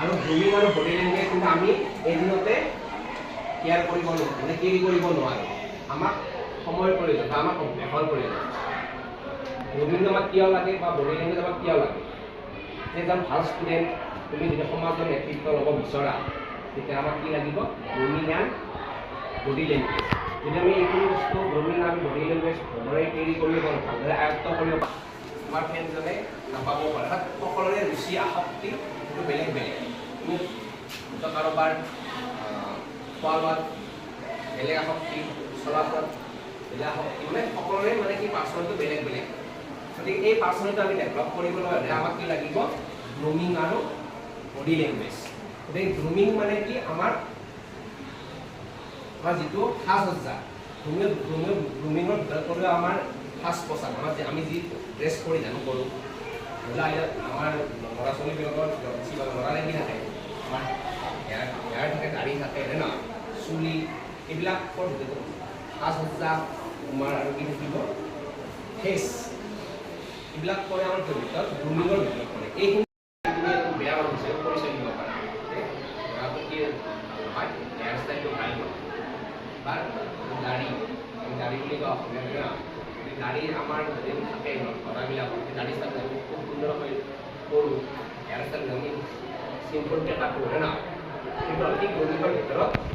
আৰু গ্ৰুমিং আৰু body language কিন্তু আমি এদিনতে কেয়াৰ কৰিব নোৱাৰোঁ মানে কেৰি কৰিব নোৱাৰোঁ। আমাক সময়ৰ প্ৰয়োজন, বা আমাক অভ্যাসৰ প্ৰয়োজন। গ্ৰুমিং আমাক কিয় লাগে বা বডি লেংগুৱেজ আমাক কিয় লাগে? এজন ভালো ষ্টুডেণ্ট তুমি যদি সমাজৰ নেতৃত্ব ল'ব বিচৰা, তেতিয়া আমাক কি লাগিব? গ্ৰুমিং এণ্ড বডি লেংগুৱেজ যদি আমি এইখিনি বস্তু গ্ৰুমিং আৰু বডি লেংগুৱেজ ভালদৰে কেৰি কৰিব পাৰোঁ, ভালদৰে আয়ত্ব কৰিব পাৰোঁ, আমাৰ ফ্ৰেণ্ডজনে নাপাব পাৰে। সকলোৰে ৰুচি, আসক্তি বেলেগ তুমি দুটা কাৰোবাৰ আহ, খোৱা বেলেগ আসক্তি চলাচলত বেলেগ আসক্তি মানে সকলোৰে মানে কি পাৰ্চনেলটো বেলেগ বেলেগ। গতিকে এই পাৰ্চনেলটো আমি ডেভেলপ কৰিবলৈ হ'লে আমাক কি লাগিব? গ্ৰুমিং আৰু বডি লেংগুৱেজ গতিকে গ্ৰুমিং মানে কি? আমাৰ আমাৰ যিটো সাজ সজ্জা গ্ৰুমিং গ্ৰুমিং গ্ৰুমিঙৰ ভিতৰত ক'লেও আমাৰ সাজ পোছাক। আমাৰ আমি যি ড্ৰেছ পৰিধান কৰোঁ ধৰি লোৱা আমাৰ ল'ৰা ছোৱালীবিলাকৰ হেয়াৰ হেয়াৰ থাকে দাড়ি থাকে হয় নহয় চুলি এইবিলাকৰ ভিতৰত সাজ সজ্জা তোমাৰ আৰু কি থাকিব ফেচ এইবিলাক পৰে আমাৰ ভিতৰত গ্ৰুমিঙৰ ভিতৰত পৰে এইখিনি তুমি এজন বেয়া মানুহ হিচাপে পৰিচয় দিব পাৰা যে ল'ৰাটো কি হয় হেয়াৰ ষ্টাইলটো ভাল নহয় বা দাড়ি আমি দাড়ি বুলি কওঁ অসমীয়া হয় ন এই দাড়ি আমাৰ যদি থাকে ল'ৰাবিলাকৰ সেই দাড়ি ষ্টাইল আমি খুব সুন্দৰকৈ কৰোঁ হেয়াৰ ষ্টাইল আমি চিম্পলকৈ কাটোঁ হয় ন কিন্তু অতি গ্ৰুমিঙৰ ভিতৰত